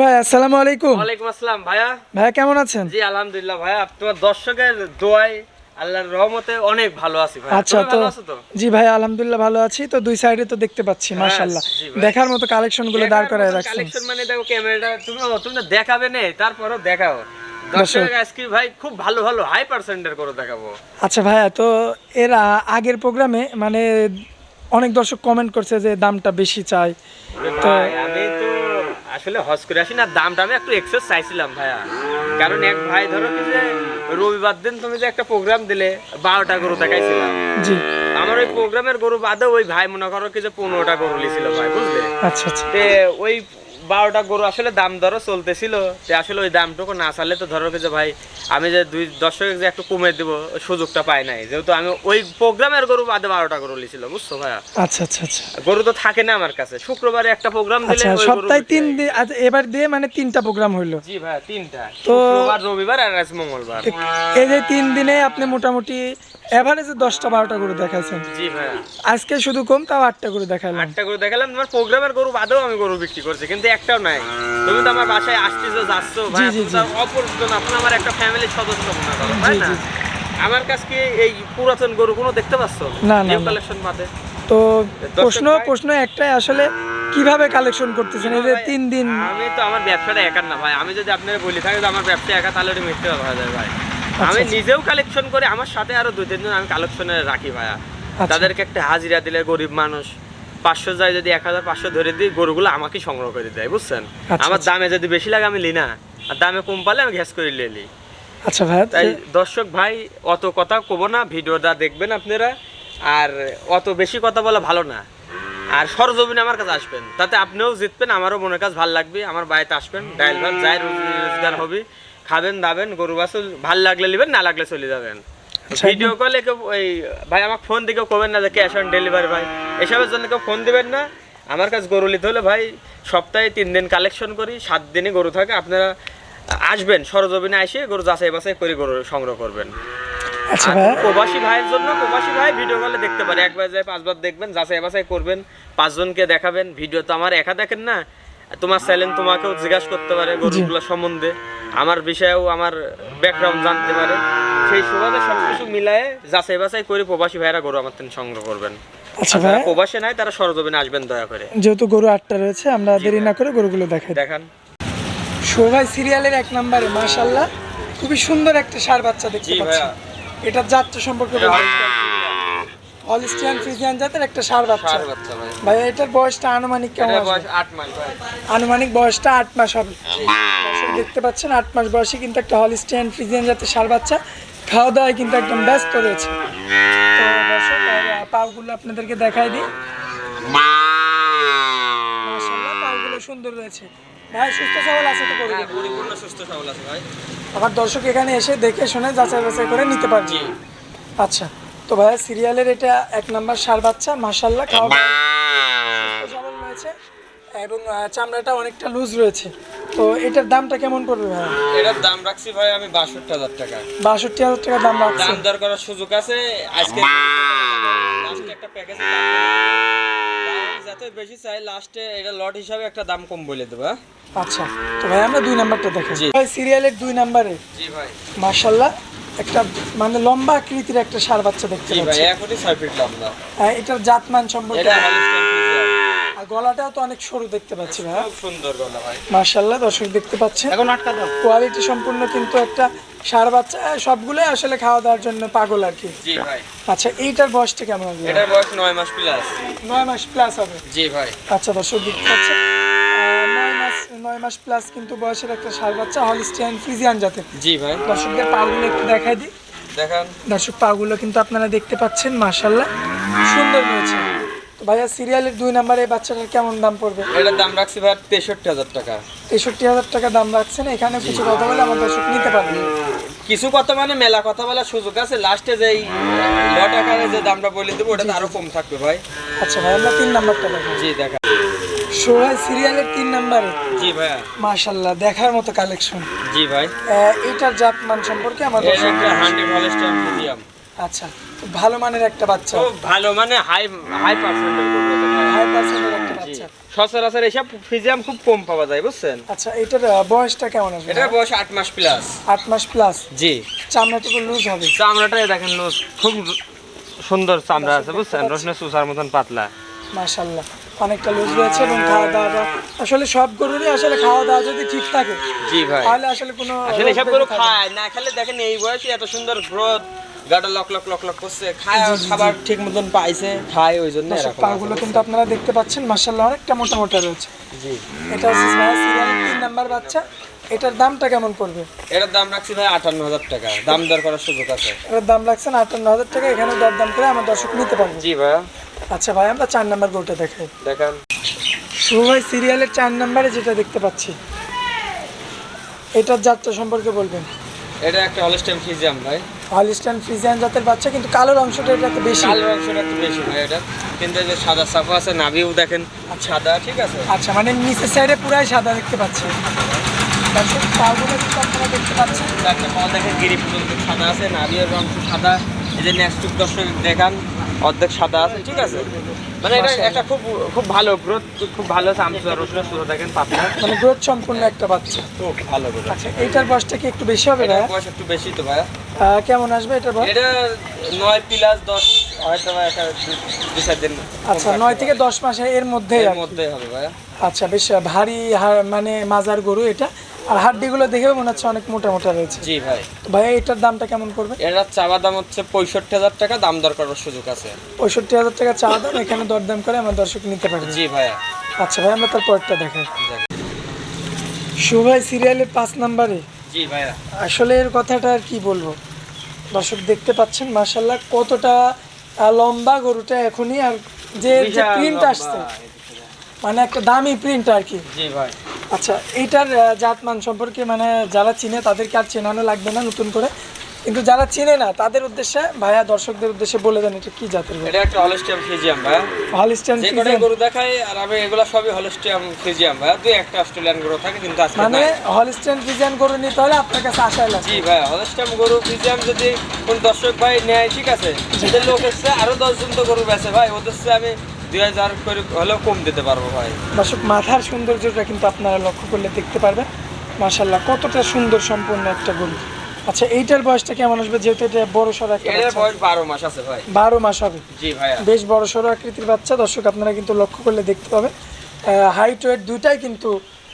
ভাই আসসালামু আলাইকুম। ওয়ালাইকুম আসসালাম ভাইয়া। ভাই কেমন আছেন? জি আলহামদুলিল্লাহ ভাইয়া। তোমার দর্শকের দোয়ায় আল্লাহর রহমতে অনেক ভালো আছি ভাই আচ্ছা তো জি ভাই আলহামদুলিল্লাহ ভালো আছি। তো দুই সাইডে তো দেখতে পাচ্ছি হ্যাঁ, মাশাআল্লাহ। দেখার মতো কালেকশনগুলো দাঁড় করায় কালেকশন মানে দেখো ক্যামেরাটা তুমি তুমি দেখাবে না তারপরও দেখাও। দর্শক আজকে ভাই খুব ভালো ভালো হাই পার্সেন্টের করে দেখাবো। আচ্ছা ভাইয়া তো এর আগের প্রোগ্রামে মানে অনেক দর্শক কমেন্ট করছে যে দামটা বেশি চাই। আমি তো আসলে হজ করে আসি না দামটা আমি একটু এক্সেস চাইছিলাম ভাইয়া। কারণ এক ভাই ধরো কি যে রবিবার দিন তুমি যে একটা প্রোগ্রাম দিলে বারোটা গরু দেখাইছিলাম। জি। আমার ওই প্রোগ্রামের গরু বাদে ওই ভাই মনে করো কি যে পনেরোটা গরু লিছিল ভাই বুঝলে? আচ্ছা আচ্ছা। ওই বারোটা গরু আসলে দাম দরও চলতেছিল। তে আসলে ওই দামটুকু না চালে তো ধরো যে ভাই আমি যে দুই দর্শক যে একটু কমে দিব সুযোগটা পাই নাই। যেহেতু আমি ওই প্রোগ্রামের গরু বাদে বারোটা গরু লিছিল বুঝছ ভাইয়া? আচ্ছা আচ্ছা আচ্ছা। গরু তো থাকে না আমার কাছে। শুক্রবারে একটা প্রোগ্রাম দিলে আচ্ছা সপ্তাহে তিন দিন আচ্ছা, এবার দিয়ে মানে তিনটা প্রোগ্রাম হইল। জি ভাইয়া তিনটা। তো- রবিবার আর আজ মঙ্গলবার। এই যে তিন দিনে আপনি মোটামুটি এভারেজে দশটা বারোটা করে দেখাইছেন। জি ভাইয়া। আজকে শুধু কম তাও আটটা করে দেখালাম আটটা গরু দেখালাম তোমার প্রোগ্রামের গরু বাদেও আমি গরু বিক্রি করছি কিন্তু একটাও নাই। তুমি তো আমার বাসায় আসতেছো যাচ্ছ ভাই জি, জি, তুমি তো অপরিচিত না তুমি আমার একটা ফ্যামিলির সদস্য মনে করো তাই না? আমার কাছে কি এই পুরাতন গরু কোনো দেখতে পাচ্ছ? না, না, কালেকশন বাদে। তো প্রশ্ন প্রশ্ন একটাই আসলে কীভাবে কালেকশন করতেছেন? এই যে তিন দিন আমি তো আমার ব্যবসাটা একার না ভাই। আমি যদি আপনারা বলি থাকি আমার ব্যবসা একা তাহলে ওটা মিথ্যে হয়ে যায় ভাই। আমি আচ্ছা। নিজেও কালেকশন করে আমার সাথে আরও দুই তিনজন আমি কালেকশনে রাখি ভাইয়া। আচ্ছা। তাদেরকে একটা হাজিরা দিলে গরিব মানুষ। পাঁচশো যায় যদি এক হাজার পাঁচশো ধরে দিই গরুগুলো আমাকেই সংগ্রহ করে দেয় বুঝছেন? আচ্ছা, আমার আচ্ছা। দামে যদি বেশি লাগে আমি লি না আর দামে কম পালে আমি ঘ্যাস করে লিয়ে লি আচ্ছা ভাইয়া তাই দর্শক ভাই অত কথা কব না ভিডিওটা দেখবেন আপনারা। আর অত বেশি কথা বলা ভালো না। আর সরজমিনে আমার কাছে আসবেন তাতে আপনিও জিতবেন আমারও মনের কাজ ভালো লাগবে আমার বাড়িতে আসবেন ডাইল ভাত যাই রোজগার হবে। খাবেন দাবেন গরু বাছুর ভালো লাগলে নেবেন না লাগলে চলে যাবেন। আচ্ছা, ভিডিও কলে কেউ ওই ভাই আমাকে ফোন দিকেও করবেন না যে ক্যাশ অন ডেলিভারি ভাই। এসবের জন্য কেউ ফোন দিবেন না। আমার কাছে গরু নিতে হলে ভাই সপ্তাহে তিন দিন কালেকশন করি সাত দিনই গরু থাকে। আপনারা আসবেন সরজমিনে এসে গরু যাচাই বাছাই করে গরু সংগ্রহ করবেন। আচ্ছা প্রবাসী ভাইয়ের জন্য প্রবাসী ভাই ভিডিও কলে দেখতে পারে। একবার যায় পাঁচবার দেখবেন যাচাই বাছাই করবেন পাঁচজনকে দেখাবেন। ভিডিও তো আমার একা দেখেন না তোমার চ্যালেঞ্জ তোমাকেও জিজ্ঞাসা করতে পারে গরুগুলো সম্বন্ধে। আমার বিষয়েও আমার ব্যাকগ্রাউন্ড জানতে পারে। সেই সুবাদে সবকিছু মিলায়ে যাচাই বাছাই করে প্রবাসী ভাইয়েরা গরু আমার থেকে সংগ্রহ করবেন। আচ্ছা ভাইয়া প্রবাসী নাই তারা সরজমিনে আসবেন দয়া করে। যেহেতু গরু আটটা রয়েছে আমরা দেরি না করে গরুগুলো দেখাই দেখান। শোভাই সিরিয়ালের এক নম্বরে মাশাল্লাহ খুবই সুন্দর একটা সার বাচ্চা দেখতে পাচ্ছি। এটার জাতটা সম্পর্কে হলিস্টিয়ান ফ্রিজিয়ান জাতের একটা সার বাচ্চা। ভাই। এটার বয়সটা আনুমানিক কেমন বয়স আট মাস আনুমানিক বয়সটা আট মাস হবে। দেখতে পাচ্ছেন আট মাস বয়সে কিন্তু একটা হলিস্টিয়ান ফ্রিজিয়ান জাতের সার বাচ্চা। খাওয়া দাওয়ায় কিন্তু একদম ব্যস্ত রয়েছে। তো পাগুলো আপনাদেরকে দেখাই দিই। পাগুলো সুন্দর রয়েছে। ভাই সুস্থ সবল আছে তো হ্যাঁ, পরিপূর্ণ সুস্থ সবল আছে ভাই। আবার দর্শক এখানে এসে দেখে শুনে যাচাই বাছাই করে নিতে পারবে। জি। আচ্ছা। তো ভাইয়া সিরিয়ালের এটা এক নাম্বার সার বাচ্চা মাশাল্লাহ খাওয়া সবল রয়েছে এবং চামড়াটা অনেকটা লুজ রয়েছে। তো এটার দামটা কেমন পড়বে ভাইয়া? এটার দাম রাখছি ভাই আমি বাষট্টি হাজার টাকা। বাষট্টি হাজার টাকা দাম রাখছে। দাম দর করার সুযোগ আছে আজকে একটা প্যাকেজ যাতে বেশি চাই লাস্টে এটা লট হিসাবে একটা দাম কম বলে দেবো হ্যাঁ? আচ্ছা তো ভাই আমরা দুই নাম্বারটা দেখি জি। ভাই সিরিয়ালের দুই নাম্বারে। জি ভাই। মাশাল্লাহ একটা মানে লম্বা আকৃতির একটা সার বাচ্চা দেখতে জি পাচ্ছি। আহ, এটার জাতমান সম্পর্কে। আর গলাটাও তো অনেক সরু দেখতে পাচ্ছি খুব সুন্দর গলা ভাই। দর্শক দেখতে পাচ্ছেন। এখন আটকা দাও। কোয়ালিটি সম্পূর্ণ কিন্তু একটা সার বাচ্চা আহ, সবগুলোই আসলে খাওয়া দাওয়ার জন্য পাগল আর কি। জি ভাই। আচ্ছা এইটার বয়সটা কেমন হবে? এটার বয়স নয় মাস প্লাস নয় মাস প্লাস হবে। জি ভাই। আচ্ছা দর্শক দেখতে পাচ্ছেন। নয় মাস প্লাস কিন্তু বয়সের একটা সার বাচ্চা হলিস্টিয়ান ফ্রিজিয়ান জাতের। জি ভাই। দর্শকদের পাগুলো একটু দেখাই দিই। দেখান। দর্শক পাগুলো কিন্তু আপনারা দেখতে পাচ্ছেন মাশাল্লাহ সুন্দর রয়েছে তো ভাইয়া সিরিয়ালের দুই নম্বরে এই বাচ্চাটার কেমন দাম পড়বে? এটার দাম রাখছি ভাই তেষট্টি হাজার টাকা। তেষট্টি হাজার টাকা দাম রাখছেন এখানে কিছু কথা বলে আমার দর্শক নিতে পারবে কিছু কথা মানে মেলা কথা বলার সুযোগ আছে লাস্টে যেই লট আকারে যে দামটা বলে দেবো ওটা আরও কম থাকবে ভাই। আচ্ছা ভাই আমরা তিন নাম্বারটা জি দেখা সোহাই সিরিয়ালের তিন নাম্বারে। জি ভাইয়া। মাশাল্লাহ দেখার মতো কালেকশন জি ভাই। এইটার জাত মান সম্পর্কে দর্শক একটা হান্ড্রেড হলস্টাইন মিডিয়াম আচ্ছা ভালো মানের একটা বাচ্চা। খুব ভালো মানে হাই হাই হাই একটা বাচ্চা। সচরাচর এইসব ফিজিয়াম খুব কম পাওয়া যায় বুঝছেন? আচ্ছা এটার বয়সটা কেমন আসবে? এটার বয়স আট মাস প্লাস আট মাস প্লাস জি। চামড়াটা তো লুজ হবে। চামড়াটাই দেখেন লুজ খুব সুন্দর চামড়া আছে বুঝছেন? রসুনের সুসার মতন পাতলা। মাশাল্লাহ অনেকটা লুজ রয়েছে এবং খাওয়া দাওয়া আসলে সব গরুরই আসলে খাওয়া দাওয়া যদি ঠিক থাকে জি ভাই। তাহলে আসলে কোনো আসলে ব্যাধি গরু খায়। না খেলে দেখেন এই বয়সে এত সুন্দর গ্রোথ গাটা লক লক লক লক করছে খায় খাবার ঠিক মতন পাইছে খায় ওই জন্য এরকম পাগুলো কিন্তু আপনারা দেখতে পাচ্ছেন মাশাল্লাহ অনেকটা মোটা মোটা রয়েছে। জি। এটা হচ্ছে সিরিয়াল তিন নাম্বার বাচ্চা। এটার দামটা কেমন পড়বে? এটার দাম রাখছি ভাই আটান্ন হাজার টাকা। দাম দর করার সুযোগ আছে। এটার দাম লাগছে না আটান্ন হাজার টাকা এখানে দর দাম করে আমার দর্শক নিতে পারবে। জি ভাইয়া। আচ্ছা ভাই আমরা চার নাম্বার গরুটা দেখাই। দেখেন। শুভ ভাই সিরিয়ালের চার নাম্বারে যেটা দেখতে পাচ্ছি। এটার যাত্রা সম্পর্কে বলবেন? এটা একটা হলস্টেম ফিজিয়াম ভাই। হলিস্টান ফ্রিজিয়ান জাতের বাচ্চা কিন্তু কালোর অংশটা এটাতে বেশি। কালো অংশটা একটু বেশি ভাই এটা। কিন্তু এই যে সাদা সাফা আছে নাভিও দেখেন সাদা ঠিক আছে? আচ্ছা মানে নিচের সাইডে পুরাই সাদা দেখতে পাচ্ছি। দর্শক পাগুলো কিন্তু আপনারা দেখতে পাচ্ছেন। একটা পাও দেখেন গিরি পর্যন্ত সাদা আছে নাভির অংশ সাদা। এই যে নেক্সট দর্শক দেখান। অর্ধেক সাদা আছে ঠিক আছে? মানে এটা একটা খুব খুব ভালো গ্রোথ খুব ভালো চামচা রসুনের সুতো দেখেন পাতলা। মানে গ্রোথ সম্পূর্ণ একটা বাচ্চা। খুব ভালো গ্রোথ। আচ্ছা এইটার বয়সটা কি একটু বেশি হবে না বয়স একটু বেশি তো ভাইয়া। আহ, কেমন আসবে এটার বয়স? এটা নয় প্লাস দশ হয়তো বা একটা দু- দু চার দিন আচ্ছা নয় থেকে দশ মাসে এর মধ্যেই এর। মধ্যেই হবে ভাইয়া। আচ্ছা বেশ ভারী মানে মাজার গরু এটা। আর হাড্ডিগুলো দেখেও মনে হচ্ছে অনেক মোটা মোটা রয়েছে। জি ভাই। তো ভাইয়া এটার দামটা কেমন পড়বে? এটার চাওয়া দাম হচ্ছে পঁয়ষট্টি হাজার টাকা দাম দর করার সুযোগ আছে। পঁয়ষট্টি হাজার টাকা চা দাম এখানে দরদাম করে আমার দর্শক নিতে পারবে জি ভাইয়া। আচ্ছা ভাই আমরা তার পরেরটা দেখাই। সুভাই সিরিয়ালের পাঁচ নাম্বারে। জি ভাইয়া। আসলে এর কথাটা আর কি বলব? দর্শক দেখতে পাচ্ছেন মার্শাল্লাহ কতটা লম্বা গরুটা এখনই আর যে যে প্রিন্ট আসছে। মানে একটা দামি প্রিন্ট আর কি। জি ভাই। আচ্ছা এইটার আহ, জাতমান সম্পর্কে মানে যারা চিনে তাদেরকে আর চেনানো লাগবে না নতুন করে। কিন্তু যারা চিনে না তাদের উদ্দেশ্যে ভাইয়া দর্শকদের উদ্দেশ্যে বলে দেন এটা কি জাতের গরু? এটা একটা হলস্টিয়াম ফিজিয়াম ভাইয়া। হলিস্টান যে কটাই গরু দেখায় আর আমি এগুলো সবই হলস্টিয়াম ফিজিয়াম ভাইয়া। দুই একটা অস্ট্রেলিয়ান গরু থাকে কিন্তু আজকে মানে। হলিস্টান ফিজিয়ান গরু নিতে হলে আপনার কাছে আসাই লাগবে। জি ভাই হলস্টিয়াম গরু ফিজিয়াম যদি কোন দর্শক ভাই নেয় ঠিক আছে সেদের লোক এসছে আরও দশজন তো গরু বেছে ভাই। ওদের আমি দুই হাজার করে হলেও কম দিতে পারব ভাই। দর্শক মাথার সৌন্দর্যটা কিন্তু আপনারা লক্ষ্য করলে দেখতে পারবেন। মাশাল্লাহ কতটা সুন্দর সম্পূর্ণ একটা গরু। আচ্ছা এইটার বয়সটা কেমন আসবে? যেহেতু এটা বড় সড় একটা এটার বয়স মাস আছে ভাই। বারো মাস হবে। জি বেশ বড় সড় আকৃতির বাচ্চা। দর্শক আপনারা কিন্তু লক্ষ্য করলে দেখতে পাবেন। হাইট ওয়েট দুইটাই কিন্তু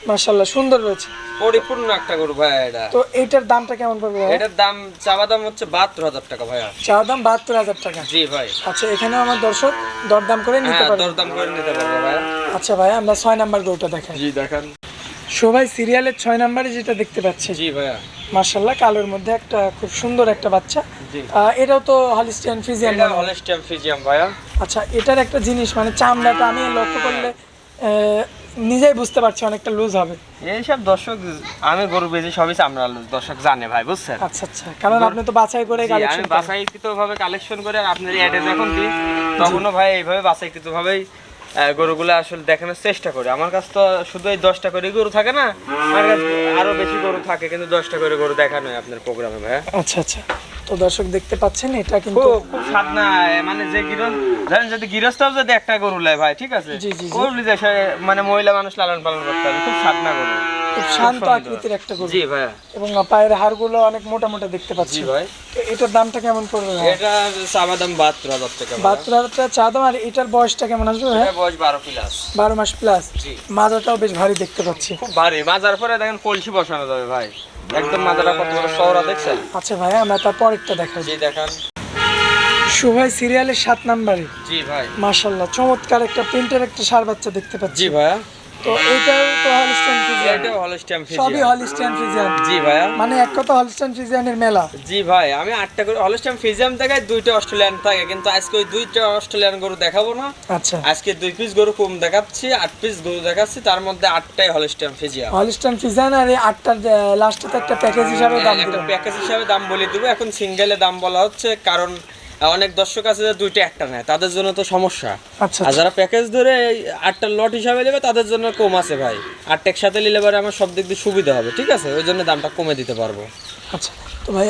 মাশাল্লাহ সুন্দর রয়েছে পরিপূর্ণ একটা গরু ভাইয়া এটা। তো এইটার দামটা কেমন পড়বে ভাইয়া? এটার দাম চাওয়া দাম হচ্ছে বাহাত্তর হাজার টাকা ভাইয়া। চা দাম বাহাত্তর হাজার টাকা। জি ভাই। আচ্ছা এখানেও আমার দর্শক দরদাম করে নিতে হ্যাঁ পারবে। দরদাম করে নিতে পারব ভাইয়া। আচ্ছা ভাই আমরা ছয় নাম্বার গরুটা দেখাই। জি দেখান। সবাই সিরিয়ালের ছয় নাম্বারে যেটা দেখতে পাচ্ছি। জি ভাইয়া। মার্শাল্লাহ কালোর মধ্যে একটা খুব সুন্দর একটা বাচ্চা। এটাও তো হলিস্টিয়ান ফিজিয়ান এটা হলস্টিয়াম ফিজিয়াম ভাইয়া। আচ্ছা এটার একটা জিনিস মানে চামড়াটা আমি লক্ষ্য করলে আহ, নিজেই বুঝতে পারছি অনেকটা লুজ হবে। এইসব দর্শক আমি গরু বেশি সবই চামড়া দর্শক জানে ভাই বুঝছেন? আচ্ছা আচ্ছা। কারণ আপনি তো বাছাই করে জি, আমি কালেকশন বাছাইকৃত ভাবে কালেকশন করে আপনার অ্যাডে যখন দিই তখনও ভাই এইভাবে বাছাইকৃত ভাবেই গরুগুলো আসলে দেখানোর চেষ্টা করি। আমার কাছে তো শুধু এই দশটা করে গরু থাকে না আমার কাছে আরও বেশি গরু থাকে কিন্তু দশটা করে গরু দেখানো হয় আপনার প্রোগ্রামে ভাই আচ্ছা আচ্ছা। তো দর্শক দেখতে পাচ্ছেন এটা কিন্তু খুব স্বাদ না মানে যে গৃহ ধরেন যদি গৃহস্থও যদি একটা গরু লেয় ভাই ঠিক আছে? জি, জি। গরু সে মানে মহিলা মানুষ লালন পালন করতে হবে খুব স্বাদ না গরু। খুব শান্ত আকৃতির একটা গরু। জি ভাই এবং পায়ের হাড়গুলো অনেক মোটা মোটা দেখতে পাচ্ছি জি ভাই। এটার দামটা কেমন পড়বে ভাই? এটা চাবা দাম বাহাত্তর হাজার টাকা ভাই। বাহাত্তর হাজার টাকা চা দাম আর এটার বয়সটা কেমন আসবে ভাই এটা বয়স বারো প্লাস বারো মাস প্লাস জি। মাজাটাও বেশ ভারী দেখতে পাচ্ছি। খুব ভারী। মাজার পরে দেখেন কলসি বসানো যাবে ভাই। একদম মাজারা কত বড় শহরা দেখছেন? আচ্ছা ভাই আমরা তার পরেরটা দেখাই। জি দেখান। সুভাই সিরিয়ালের সাত নাম্বারে জি ভাই। মাশাল্লাহ চমৎকার একটা প্রিন্টের একটা সার বাচ্চা দেখতে পাচ্ছি। জি ভাইয়া। তো এইটাও তো হলিস্টান ফ্রিজিয়ান এটা হলস্টিয়াম সবই ফ্রিজিয়ান জি ভাইয়া। মানে এক কথা ফ্রিজিয়ানের মেলা। জি ভাই আমি আটটা করে দেখাই দুইটা অস্ট্রেলিয়ান থাকে কিন্তু আজকে ওই দুইটা অস্ট্রেলিয়ান গরু দেখাবো না। আচ্ছা। আজকে দুই পিস গরু কম দেখাচ্ছি আট পিস গরু দেখাচ্ছি তার মধ্যে আটটাই হলস্টিয়াম ফিজিয়াম হলিস্টান ফ্রিজিয়ান আর এই আটটার লাস্টে একটা প্যাকেজ হিসাবে দাম একটা প্যাকেজ হিসাবে দাম বলে দেবো। এখন সিঙ্গেলে দাম বলা হচ্ছে কারণ অনেক দর্শক আছে যে দুইটা একটা নেয় তাদের জন্য তো সমস্যা। আচ্ছা আর যারা প্যাকেজ ধরে আটটা লট হিসাবে নেবে তাদের জন্য কম আছে ভাই। আটটা একসাথে নিলে পরে আমার সব দিক দিয়ে সুবিধা হবে ঠিক আছে? ওই জন্য দামটা কমে দিতে পারব। আচ্ছা তো ভাই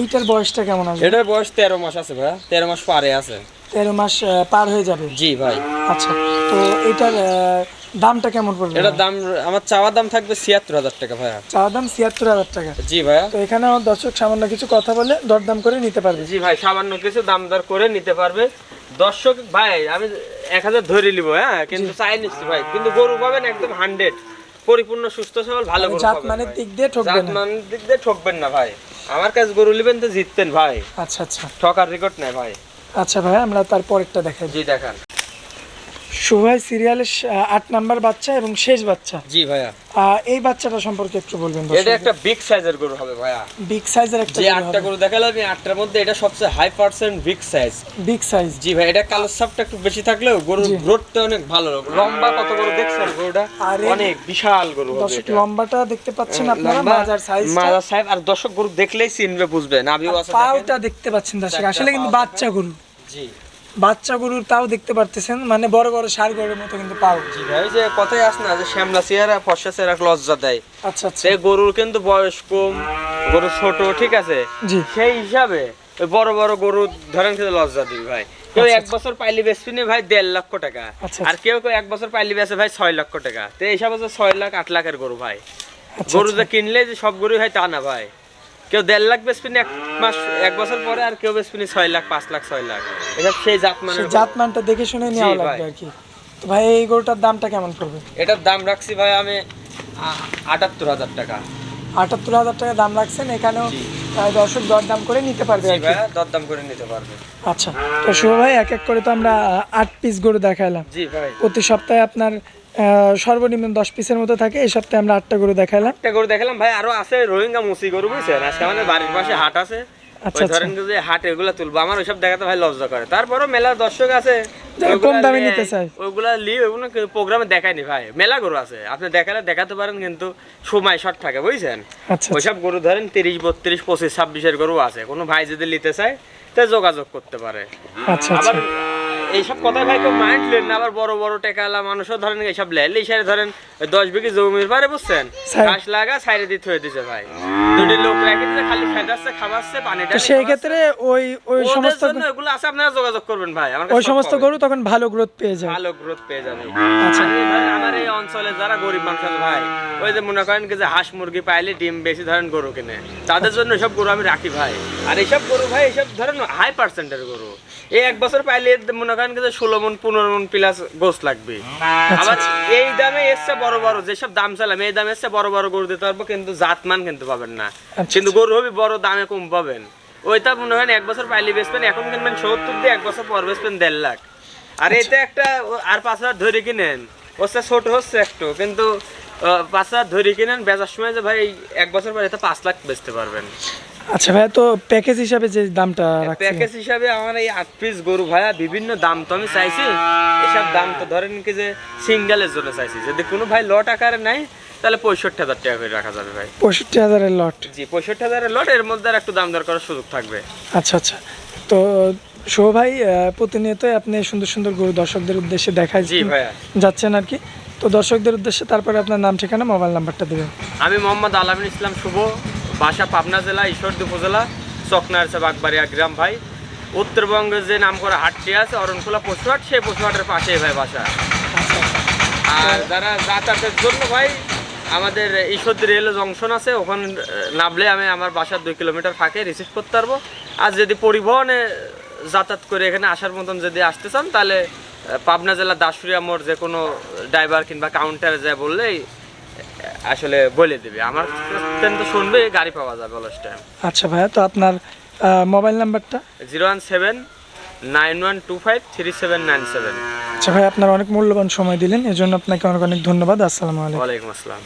এইটার বয়সটা কেমন আছে এটার বয়স তেরো মাস আছে ভাই তেরো মাস পারে আছে। তেরো মাস পার হয়ে যাবে? জি ভাই। আচ্ছা তো এইটার আহ, দামটা কেমন পড়বে এটার দাম আমার চাওয়া দাম থাকবে ছিয়াত্তর হাজার টাকা ভাইয়া। চাওয়া দাম ছিয়াত্তর হাজার টাকা। জি ভাইয়া। তো এখানে আমার দর্শক সামান্য কিছু কথা বলে দরদাম করে নিতে পারবে। জি ভাই সামান্য কিছু দাম দর করে নিতে পারবে। দর্শক ভাই আমি এক হাজার ধরে নিব হ্যাঁ? কিন্তু চাই নিচ্ছি ভাই। কিন্তু গরু পাবেন একদম হান্ড্রেড। পরিপূর্ণ সুস্থ সবল ভালো গরু জাত মানের দিক দিয়ে ঠকবে জাত না মানের দিক দিয়ে ঠকবেন না ভাই। আমার কাছে গরু নেবেন তো জিততেন ভাই। আচ্ছা আচ্ছা। ঠকার রেকর্ড নাই ভাই। আচ্ছা ভাই আমরা তারপর একটা দেখাই। জি দেখান। সুভাই সিরিয়ালের আট নাম্বার বাচ্চা এবং শেষ বাচ্চা। জি ভাইয়া। এই বাচ্চাটা সম্পর্কে একটু বলবেন এটা একটা বিগ সাইজের গরু হবে ভাইয়া। বিগ সাইজের একটা যে আটটা গরু দেখালাম এই আটটার মধ্যে এটা সবচেয়ে high percent big size big size জি ভাই এটা কালো সাপটা একটু বেশি থাকলেও গরুর গ্রোথটা অনেক ভালো। লম্বা কত গরু দেখছেন গরুটা? অনেক বিশাল গরু হবে দর্শক লম্বাটা দেখতে পাচ্ছেন আপনারা মাজার সাইজ মাজার সাহেব আর দর্শক গরু দেখলেই চিনবে বুঝবে নাভিও আছে পাওটা দেখতে পাচ্ছেন দর্শক আসলে কিন্তু বাচ্চা গরু। জি। বাচ্চা গরুর তাও দেখতে পারতেছেন মানে বড় বড় ষাড় গরুর মতো কিন্তু পাও। জি ভাই যে কথাই আস না যে শ্যামলা চেহারা ফর্সা চেহারা লজ্জা দেয়। আচ্ছা আচ্ছা। সে গরুর কিন্তু বয়স কম গরু ছোট ঠিক আছে? জি। সেই হিসাবে ওই বড় বড় গরু ধরেন কিন্তু লজ্জা দিবি ভাই। কেউ আচ্ছা, এক বছর পাইলি বেচবি ভাই দেড় লক্ষ টাকা। আচ্ছা, আর কেউ কেউ এক বছর পাইলি বেচে ভাই ছয় লক্ষ টাকা। তো এই হিসাবে তো ছয় লাখ আট লাখের গরু ভাই। আচ্ছা গরু যে কিনলে যে সব গরু হয় তা না ভাই। কেউ দেড় লাখ বেচবি এক মাস এক বছর পরে আর কেউ বেচবি ছয় লাখ পাঁচ লাখ ছয় লাখ। এটা সেই জাত মানে সেই জাতমানটা দেখে শুনে নেওয়া লাগবে আর কি। তো ভাই এই গরুটার দামটা কেমন পড়বে? এটার দাম রাখছি ভাই আমি আটাত্তর হাজার টাকা। আটাত্তর হাজার টাকা দাম রাখছেন এখানেও দর্শক দরদাম করে নিতে পারবে আর কি। দরদাম করে নিতে পারবে। আচ্ছা তো শুভ ভাই এক এক করে তো আমরা আট পিস গরু দেখাইলাম। জি ভাই। প্রতি সপ্তাহে আপনার সর্বনিম্ন দশ পিসের মতো থাকে। এই সপ্তাহে আমরা আটটা গরু দেখাইলাম। একটা গরু দেখালাম ভাই আরও আছে রোহিঙ্গা মুসি গরু বুঝছেন? আজকে আমাদের বাড়ির পাশে হাট আছে। আচ্ছা, ধরেন যে হাট এগুলো তুলবো। আমার ওইসব দেখাতে ভাই লজ্জা করে। তারপরও মেলা দর্শক আছে। যারা কম দামে নিতে চায়। লি ওইগুলো প্রোগ্রামে দেখায়নি ভাই। মেলা গরু আছে। আপনি দেখালে দেখাতে পারেন কিন্তু সময় শর্ট থাকে বুঝছেন? আচ্ছা আচ্ছা। ওইসব গরু ধরেন তিরিশ বত্রিশ পঁচিশ ছাব্বিশের গরু আছে। কোনো ভাই যদি নিতে চায় তা যোগাযোগ করতে পারে। আচ্ছা আচ্ছা। আবার এইসব কথা ভাই কেউ মাইন্ড লেন না আবার বড় বড় টেকালা মানুষও ধরেন এইসব এই সাইডে ধরেন দশ বিঘি জমির পারে বুঝছেন। ঘাস লাগা সাইডে দিয়ে থয়ে দিছে ভাই। দুটি লোক রেখে দিছে খালি খেদাচ্ছে খাওয়াচ্ছে পানিটা তো সেই ক্ষেত্রে ওই ওই সমস্ত এগুলো আছে আপনারা যোগাযোগ করবেন ভাই আমার ওই সমস্ত গরু তখন ভালো গ্রোথ পেয়ে যায় ভালো গ্রোথ পেয়ে যাবে। আচ্ছা। এই ধরেন আমার এই অঞ্চলে যারা গরিব মানুষ আছে ভাই ওই যে মনে করেন যে হাঁস মুরগি পাইলে ডিম বেশি ধরেন গরু কিনে তাদের জন্য সব গরু আমি রাখি ভাই। আর এইসব গরু ভাই এইসব ধরেন হাই পার্সেন্টের গরু। এই এক বছর পাইলে মনে করেন কি যে ষোলো মন পনেরো মন প্লাস গোস লাগবে। আচ্ছা, আবার এই দামে এসছে বড় বড় যেসব দাম চালাম এই দামে এসছে বড় বড় গরু দিতে পারব কিন্তু জাতমান কিন্তু পাবেন না। আচ্ছা, কিন্তু গরু হবে বড় দামে কম পাবেন। ওইটা মনে হয় এক বছর পাইলে বেচবেন এখন কিনবেন সত্তর দিয়ে এক বছর পর বেচবেন দেড় লাখ। আর আচ্ছা। এতে একটা আর পাঁচ হাজার ধরে কিনেন। ওটা ছোট হচ্ছে একটু কিন্তু পাঁচ হাজার ধরে কিনেন বেচার সময় যে ভাই এক বছর পর এতে পাঁচ লাখ বেচতে পারবেন। আচ্ছা ভাই তো প্যাকেজ হিসাবে যে দামটা রাখছি প্যাকেজ হিসাবে আমার এই আট পিস গরু ভাইয়া বিভিন্ন দাম তো আমি চাইছি। এসব দাম তো ধরেন কি যে সিঙ্গেলের জন্য চাইছি। যদি কোনো ভাই লট আকারে নাই তাহলে পঁয়ষট্টি হাজার টাকা করে রাখা যাবে ভাই। পঁয়ষট্টি হাজারের লট জি পঁয়ষট্টি হাজারের লট এর মধ্যে আর একটু দাম দর করার সুযোগ থাকবে। আচ্ছা আচ্ছা। তো শুভ ভাই আহ, প্রতিনিয়তই আপনি সুন্দর সুন্দর গরু দর্শকদের উদ্দেশ্যে দেখায় জি ভাইয়া। যাচ্ছেন আর কি। তো দর্শকদের উদ্দেশ্যে তারপরে আপনার নাম ঠিকানা মোবাইল নাম্বারটা দেবেন। আমি মোহাম্মদ আলামিন ইসলাম শুভ। বাসা পাবনা জেলা, ঈশ্বরদী উপজেলা চকনারসা বাগবাড়িয়া গ্রাম ভাই। উত্তরবঙ্গের যে নাম করা হাটটি আছে, অরণখোলা পশুহাট, সেই পশুহাটের পাশেই ভাই বাসা। আর যারা যাতায়াতের জন্য ভাই, আমাদের ঈশ্বরদী রেল জংশন আছে, ওখানে নামলে আমি আমার বাসার দুই কিলোমিটার ফাঁকে রিসিভ করতে পারব। আর যদি পরিবহনে যাতায়াত করে এখানে আসার মতন যদি আসতে চান, তাহলে পাবনা জেলা দাসুরিয়া মোড় যে কোনো ড্রাইভার কিংবা কাউন্টারে যায় বললেই আসলে বলে দিবে। আমার তো শুনবে গাড়ি পাওয়া যাবে অলস টাইম আচ্ছা ভাইয়া তো আপনার মোবাইল নাম্বারটা? Zero one seven nine one two five three seven nine seven. আচ্ছা ভাই আপনার অনেক মূল্যবান সময় দিলেন এজন্য আপনাকে অনেক অনেক ধন্যবাদ আসসালামু আলাইকুম। ওয়ালাইকুম আসসালাম।